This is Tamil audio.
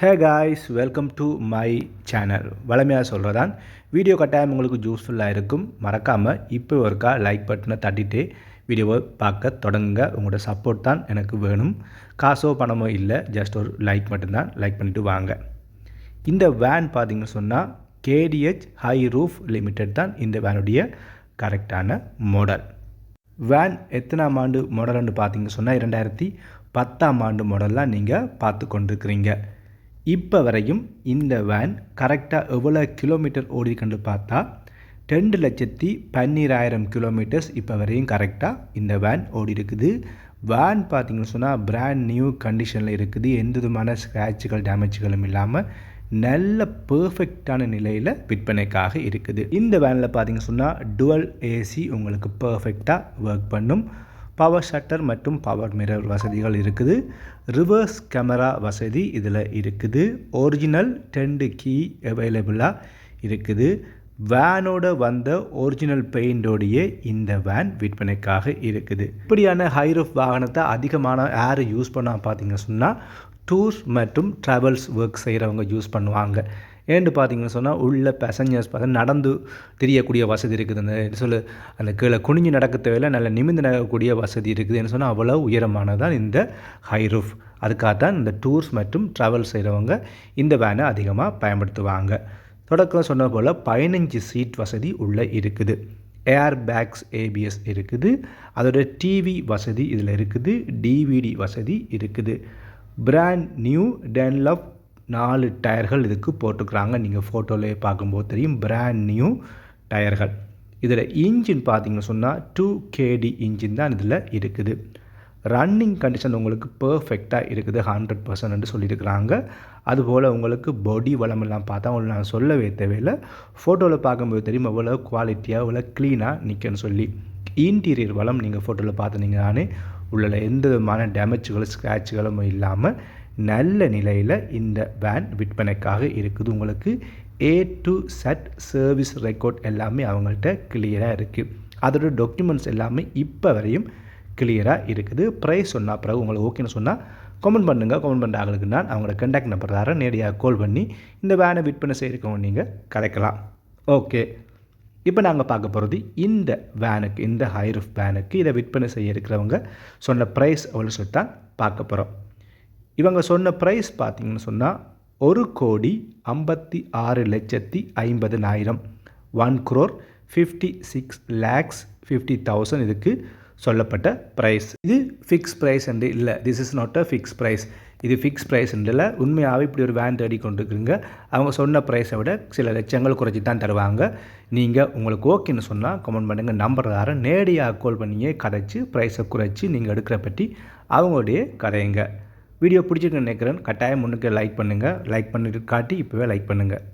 Hey guys welcome to my channel வளமையாக சொல்கிறதான் வீடியோ கட்டாயம் உங்களுக்கு யூஸ்ஃபுல்லாக இருக்கும். மறக்காமல் இப்போ ஒருக்கா லைக் பட்டனை தட்டிட்டு வீடியோவை பார்க்க தொடங்குங்க. உங்களோட சப்போர்ட் தான் எனக்கு வேணும். காசோ பணமோ இல்லை ஜஸ்ட் ஒரு லைக் மட்டும்தான். லைக் பண்ணிவிட்டு வாங்க. இந்த வேன் பார்த்தீங்கன்னு சொன்னால் கேடிஹெச் ஹை ரூஃப் லிமிடெட் தான் இந்த வேனுடைய கரெக்டான மாடல் வேன் எத்தனாம் ஆண்டு மாடல்னு பார்த்தீங்கன்னு சொன்னால் இரண்டாயிரத்தி பத்தாம் ஆண்டு மாடல்லாம் நீங்கள் பார்த்து கொண்டிருக்கிறீங்க. இப்போ வரையும் இந்த வேன் கரெக்டாக எவ்வளோ கிலோமீட்டர் ஓடிருக்குன்னு பார்த்தா ரெண்டு லட்சத்தி பன்னீராயிரம் கிலோமீட்டர்ஸ் இப்போ வரையும் கரெக்டாக இந்த வேன் ஓடி இருக்குது வேன் பார்த்தீங்கன்னு சொன்னால் பிராண்ட் நியூ கண்டிஷனில் இருக்குது. எந்த விதமான ஸ்க்ராட்சுகள் டேமேஜ்களும் இல்லாமல் நல்ல பர்ஃபெக்டான நிலையில் விற்பனைக்காக இருக்குது. இந்த வேனில் பார்த்தீங்கன்னு சொன்னால் டுவல் ஏசி உங்களுக்கு பர்ஃபெக்டாக ஒர்க் பண்ணும். பவர் ஷட்டர் மற்றும் பவர் மிரர் வசதிகள் இருக்குது. ரிவர்ஸ் கேமரா வசதி இதில் இருக்குது. ஒரிஜினல் டென்டு கீ அவைலபிளாக இருக்குது. வேனோட வந்த ஒரிஜினல் பெயிண்டோடைய இந்த வேன் விற்பனைக்காக இருக்குது. இப்படியான ஹைரூஃப் வாகனத்தை அதிகமான யார் யூஸ் பண்ணால் பார்த்தீங்க சொன்னால் டூர்ஸ் மற்றும் ட்ராவல்ஸ் ஒர்க் செய்கிறவங்க யூஸ் பண்ணுவாங்க. ஏன்னு பார்த்தீங்கன்னு சொன்னால் உள்ள பேசஞ்சர்ஸ் பார்த்தா நடந்து தெரியக்கூடிய வசதி இருக்குது. அந்த சொல்லு அந்த கீழே குனிஞ்சு நடக்க தேவையில்ல நல்ல நிமிந்து நடக்கக்கூடிய வசதி இருக்குதுன்னு சொன்னால் அவ்வளோ உயரமானதான் இந்த ஹை ரூஃப் அதுக்காக தான் இந்த டூர்ஸ் மற்றும் ட்ராவல் செய்கிறவங்க இந்த வேனை அதிகமாக பயன்படுத்துவாங்க. தொடக்கம் சொன்ன போல் பதினஞ்சு சீட் வசதி உள்ளே இருக்குது. ஏர் பேக்ஸ் ஏபிஎஸ் இருக்குது. அதோட டிவி வசதி இதில் இருக்குது. டிவிடி வசதி இருக்குது. பிராண்ட் நியூ டென்லப் நாலு டயர்கள் இதுக்கு போட்டுக்கிறாங்க. நீங்கள் ஃபோட்டோவிலே பார்க்கும்போது தெரியும். பிராண்ட் நியூ டயர்கள். இதில் இன்ஜின் பார்த்தீங்கன்னு சொன்னால் டூ கேடி இன்ஜின் தான் இதில் இருக்குது. ரன்னிங் கண்டிஷன் உங்களுக்கு பர்ஃபெக்டாக இருக்குது. ஹண்ட்ரட் பர்சன்ட்னு சொல்லியிருக்கிறாங்க. அதுபோல் உங்களுக்கு பாடி வளமெல்லாம் பார்த்தா உங்களுக்கு நான் சொல்லவே தேவையில்லை. ஃபோட்டோவில் பார்க்கும்போது தெரியும் எவ்வளோ குவாலிட்டியாக எவ்வளோ க்ளீனாக நிற்கன்னு சொல்லி. இன்டீரியர் வளம் நீங்கள் ஃபோட்டோவில் பார்த்தீங்கன்னானே உள்ள எந்த விதமான டேமேஜ்களும் ஸ்க்ராட்சுகளும் இல்லாமல் நல்ல நிலையில் இந்த வேன் விற்பனைக்காக இருக்குது. உங்களுக்கு A to Z service record எல்லாமே அவங்கள்ட்ட கிளியராக இருக்குது அதோட டாக்குமெண்ட்ஸ் எல்லாமே இப்போ வரையும் கிளியராக இருக்குது. ப்ரைஸ் சொன்னால் பிறகு உங்களுக்கு ஓகேன்னு சொன்னால் கமெண்ட் பண்ணுங்கள் கமெண்ட் பண்ணுற ஆளுக்கு நான் அவங்களோட கண்டாக்ட் நம்பர் தரேன். நேரடியாக கால் பண்ணி இந்த வேனை விற்பனை செய்கிறவங்க நீங்கள் கலைக்கலாம் ஓகே இப்போ நாங்கள் பார்க்க போகிறது இந்த வேனுக்கு இந்த ஹைரூஃப் வேனுக்கு இதை விற்பனை செய்ய இருக்கிறவங்க சொன்ன ப்ரைஸ் அவ்வளோ சொல்லி தான் பார்க்க போகிறோம் இவங்க சொன்ன ப்ரைஸ் பார்த்தீங்கன்னு சொன்னால் ஒரு கோடி ஐம்பத்தி ஆறு லட்சத்தி ஐம்பதுனாயிரம். One crore fifty six lakhs fifty thousand இதுக்கு சொல்லப்பட்ட ப்ரைஸ் இது ஃபிக்ஸ் ப்ரைஸ் என்று இல்லை. This is not a fix price இது ஃபிக்ஸ் ப்ரைஸ் இல்லை. உண்மையாகவே இப்படி ஒரு வேன் தேடி கொண்டுருக்குங்க அவங்க சொன்ன ப்ரைஸை விட சில லட்சங்கள் குறைச்சி தான் தருவாங்க. நீங்கள் உங்களுக்கு ஓகேன்னு சொன்னால் கமெண்ட் பண்ணுங்கள் நம்பர் தரேன். நேரடியாக கால் பண்ணியே கதைச்சி ப்ரைஸை குறைச்சி நீங்கள் எடுக்கிற பற்றி அவங்களுடைய கதைங்க. வீடியோ பிடிச்சிருக்குன்னு நினைக்கிறேன். கட்டாயம் முன்னுக்கு லைக் பண்ணுங்கள் லைக் பண்ணிட்டு காட்டி இப்போவே லைக் பண்ணுங்கள்